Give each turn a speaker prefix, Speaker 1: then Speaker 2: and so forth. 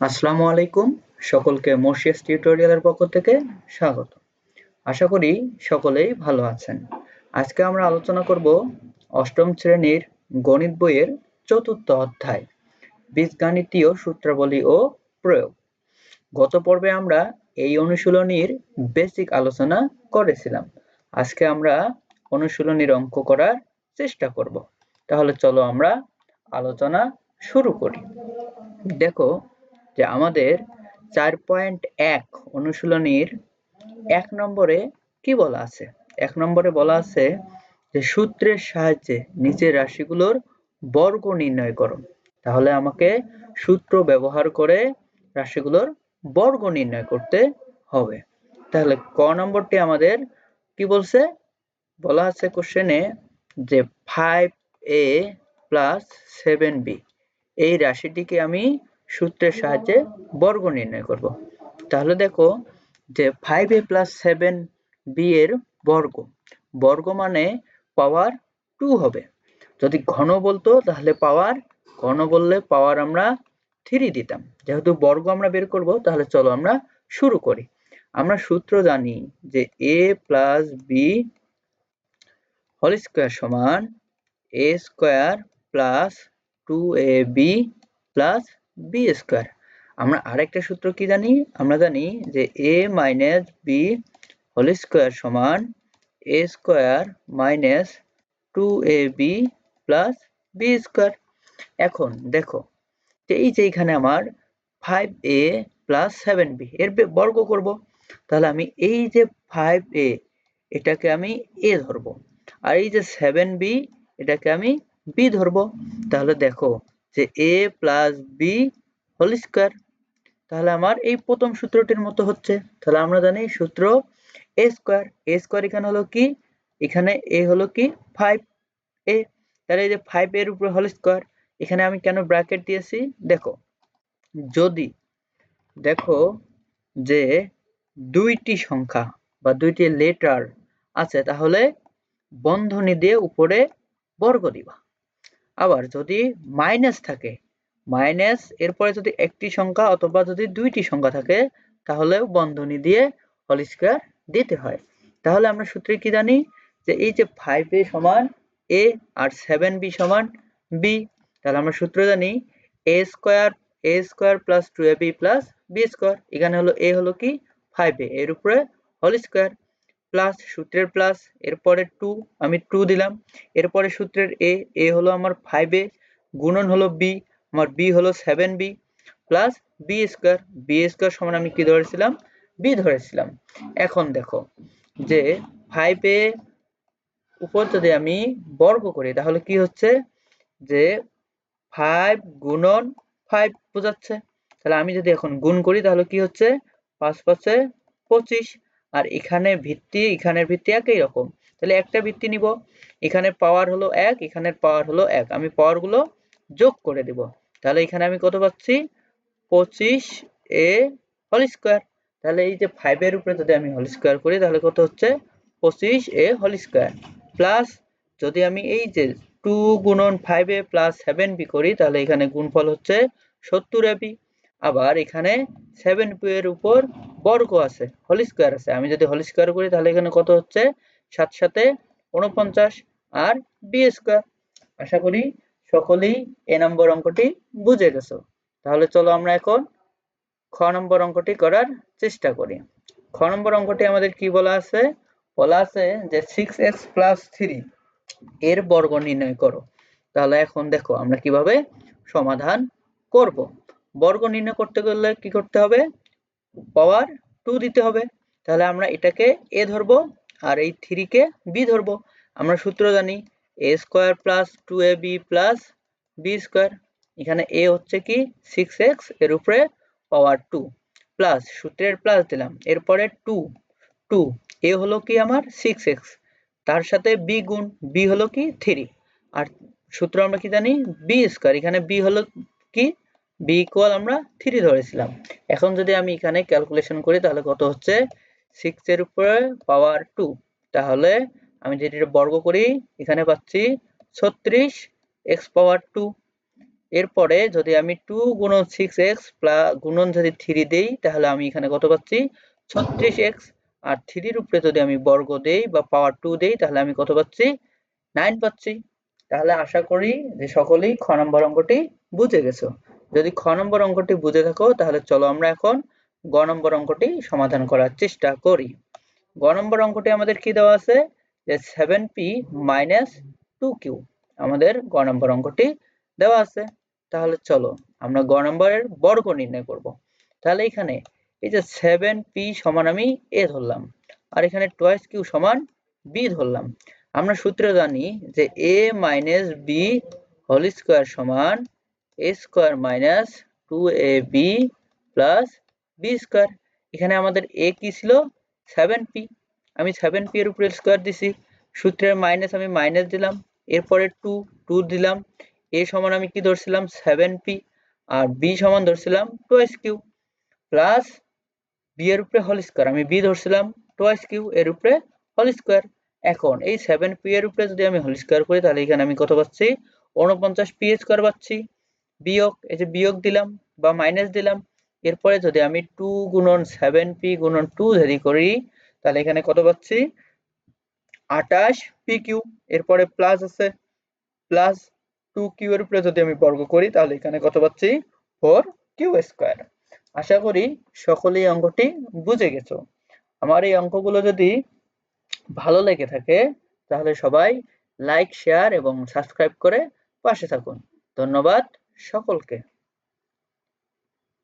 Speaker 1: আসসালামু আলাইকুম। সকলকে মোর্শিয়াস টিউটোরিয়ালের পক্ষ থেকে স্বাগত। আশা করি সকলেই ভালো আছেন। আজকে আমরা আলোচনা করব অষ্টম শ্রেণির গণিত বইয়ের চতুর্থ অধ্যায়, বীজগাণিতীয় সূত্রাবলী ও প্রয়োগ। গত পর্বে আমরা এই অনুশীলনীর বেসিক আলোচনা করেছিলাম। আজকে আমরা অনুশীলনীর অঙ্ক করার চেষ্টা করব। তাহলে চলো আমরা আলোচনা শুরু করি। দেখো যে আমাদের চার পয়েন্ট এক অনুশীলনীর এক নম্বরে কি বলা আছে? এক নম্বরে বলা আছে যে সূত্রের সাহায্যে নিচের রাশিগুলোর বর্গ নির্ণয় করো। তাহলে আমাকে সূত্র ব্যবহার করে রাশিগুলোর বর্গ নির্ণয় করতে হবে। তাহলে ক নম্বরটি আমাদের কি বলছে? বলা আছে কোশ্চেনে যে five A plus seven B এই রাশিটিকে আমি সূত্রের সাহায্যে বর্গ নির্ণয় করব। তাহলে দেখো যে five A plus seven B এর বর্গ বর্গ মানে পাওয়ার টু হবে। যদি ঘন বলতো তাহলে পাওয়ার ঘন বললে পাওয়ার আমরা থ্রি দিতাম। যেহেতু বর্গ আমরা বের করব, তাহলে চলো আমরা শুরু করি। আমরা সূত্র জানি যে A plus B whole square সমান A square plus two A B plus B square আমরা আরেকটা সূত্র কি জানি? আমরা জানি যে A minus B whole square সমান A square minus two A B plus B square এখন দেখো এই যে এখানে আমার five A plus seven B এর বর্গ করব। তাহলে আমি এই যে ফাইভ এ এটাকে আমি এ ধরবো। আর এই যে সেভেন বি এটাকে আমি বি ধরবো। তাহলে দেখো যে A plus B whole square তাহলে আমার এই প্রথম সূত্রটির মতো হচ্ছে। তাহলে আমরা জানি সূত্র এ স্কোয়ার এ স্কোয়ার এখানে হলো কি? এখানে এ হলো কি? ফাইভ এ তাহলে এই যে ফাইভ এর উপরে হোল স্কোয়ার এখানে আমি কেন ব্র্যাকেট দিয়েছি? দেখো, যদি দেখো যে দুইটি সংখ্যা বা দুইটি লেটার আছে, তাহলে বন্ধনী দিয়ে উপরে বর্গ দিবা। আবার যদি মাইনাস থাকে মাইনাস এরপরে যদি একটি সংখ্যা অথবা যদি দুইটি সংখ্যা থাকে, তাহলেও বন্ধনী দিয়ে হল স্কোয়ার দিতে হয়। তাহলে আমরা সূত্রে কি জানি? যে এই যে ফাইভ এ সমান এ আর সেভেন বি সমান বি তাহলে আমরা সূত্র জানি A square A square plus two A B plus B square এখানে হলো এ হলো কি? ফাইভ এ এর উপরে হোল স্কোয়ার প্লাস সূত্রের প্লাস এরপরে টু আমি টু দিলাম। এরপরে সূত্রের এ এ হলো আমার ফাইভ এ গুণন হলো বি আমার বি হলো seven B plus B square B square সমান আমি কি ধরেছিলাম? বি ধরেছিলাম। এখন দেখো যে ফাইভ এ উপর যদি আমি বর্গ করি, তাহলে কি হচ্ছে? যে ফাইভ গুণন ফাইভ বোঝাচ্ছে। তাহলে আমি যদি এখন গুণ করি, তাহলে কি হচ্ছে? পাঁচ পাঁচে পঁচিশ। আর এখানে ভিত্তি, এখানের ভিত্তি একই রকম। তাহলে একটা ভিত্তি নিব এখানে পাওয়ার হলো এক, এখানের পাওয়ার হলো এক। আমি পাওয়ারগুলো যোগ করে দিব। তাহলে এখানে আমি কত পাচ্ছি? পঁচিশ এ হোল স্কোয়ার তাহলে এই যে ফাইভের উপরে যদি আমি হোল স্কোয়ার করি, তাহলে কত হচ্ছে? পঁচিশ এ হোল স্কোয়ার প্লাস যদি আমি এই যে টু গুণন five A plus seven B করি, তাহলে এখানে গুণফল হচ্ছে সত্তর এ বি আবার এখানে সেভেন পি এর উপর বর্গ আছে হোল স্কোয়ার আছে। আমি যদি হোল স্কোয়ার করি, তাহলে এখানে কত হচ্ছে? সাত সাথে উনপঞ্চাশ আর বি স্কোয়ার আশা করি সকলেই এ নম্বর অঙ্কটি বুঝে গেছো। তাহলে চলো আমরা এখন খ নম্বর অঙ্কটি করার চেষ্টা করি। খ নম্বর অঙ্কটি আমাদের কি বলা আছে? বলা আছে যে সিক্স এক্স প্লাস থ্রি এর বর্গ নির্ণয় করো। তাহলে এখন দেখো আমরা কীভাবে সমাধান করব। বর্গ নির্ণয় করতে গেলে কি করতে হবে? পাওয়ার টু দিতে হবে। তাহলে আমরা এটাকে এ ধরবো আর এই থ্রিকে বি ধরবো। আমরা সূত্র জানি A square plus two A B plus B square এখানে এ হচ্ছে কি? সিক্স এক্সের উপরে পাওয়ার টু প্লাস সূত্রের প্লাস দিলাম। এরপরে টু টু এ হলো কি আমার সিক্স এক্স তার সাথে বি গুণ বি হলো কি থ্রি আর সূত্র আমরা কি জানি? বি স্কোয়ার এখানে বি হলো কি? বি ইকুয়াল আমরা থ্রি ধরেছিলাম। এখন যদি আমি এখানে ক্যালকুলেশন করি, তাহলে কত হচ্ছে? সিক্স এর উপরে পাওয়ার টু তাহলে আমি যদি এটা বর্গ করি, এখানে পাচ্ছি ছত্রিশ এক্স পাওয়ার টু এরপরে যদি আমি টু গুণন সিক্স এক্স প্লাস গুণন যদি থ্রি দেই, তাহলে আমি এখানে কত পাচ্ছি? ছত্রিশ এক্স আর থ্রির উপরে যদি আমি বর্গ দেই বা পাওয়ার টু দেই, তাহলে আমি কত পাচ্ছি? নাইন পাচ্ছি। তাহলে আশা করি যে সকলেই খ নম্বর অঙ্কটি বুঝে গেছো। যদি খ নম্বর অঙ্কটি বুঝে থাকো, তাহলে চলো আমরা এখন গ নম্বর অঙ্কটি সমাধান করার চেষ্টা করি। গ নম্বর অঙ্কটি আমাদের কি দেওয়া আছে? যে seven P minus two Q আমাদের গ নম্বর অঙ্কটি দেওয়া আছে। তাহলে চলো আমরা গ নম্বরের বর্গ নির্ণয় করব। তাহলে এখানে এই যে সেভেন পি সমান আমি এ ধরলাম, আর এখানে টোয়াইস কিউ সমান বি ধরলাম। আমরা সূত্র জানি যে A minus B whole square সমান A square minus two A B plus B square. এখানে আমাদের এ কি ছিল? Seven P. আমি সেভেন পি এর উপরে স্কোয়ার দিছি। সূত্রের মাইনাস আমি মাইনাস দিলাম। এরপরে টু টু দিলাম। এ সমান আমি কি ধরছিলাম? Seven P. আর বি সমান ধরছিলাম টোয়াইস কিউ। প্লাস বি এর উপরে হোল স্কোয়ার। আমি বি ধরছিলাম টোয়াইস কিউ এর উপরে হোল স্কোয়ার। এখন এই সেভেন পি এর উপরে যদি আমি হোল স্কোয়ার করি, তাহলে এখানে আমি কত পাচ্ছি? উনপঞ্চাশ পি স্কোয়ার পাচ্ছি। বিয়োগ, এই যে বিয়োগ দিলাম বা মাইনাস দিলাম, এরপরে যদি আমি টু গুণন সেভেন পি গুণন টু যদি করি, তাহলে এখানে কত পাচ্ছি? আটাশ পি কিউ এরপরে প্লাস আছে প্লাস টু কিউ এর উপরে যদি আমি বর্গ করি, তাহলে এখানে কত পাচ্ছি? ফোর কিউ স্কোয়ার আশা করি সকলেই অঙ্কটি বুঝে গেছো। আমার এই অঙ্কগুলো যদি ভালো লেগে থাকে, তাহলে সবাই লাইক শেয়ার এবং সাবস্ক্রাইব করে পাশে থাকুন। ধন্যবাদ। সকলকে।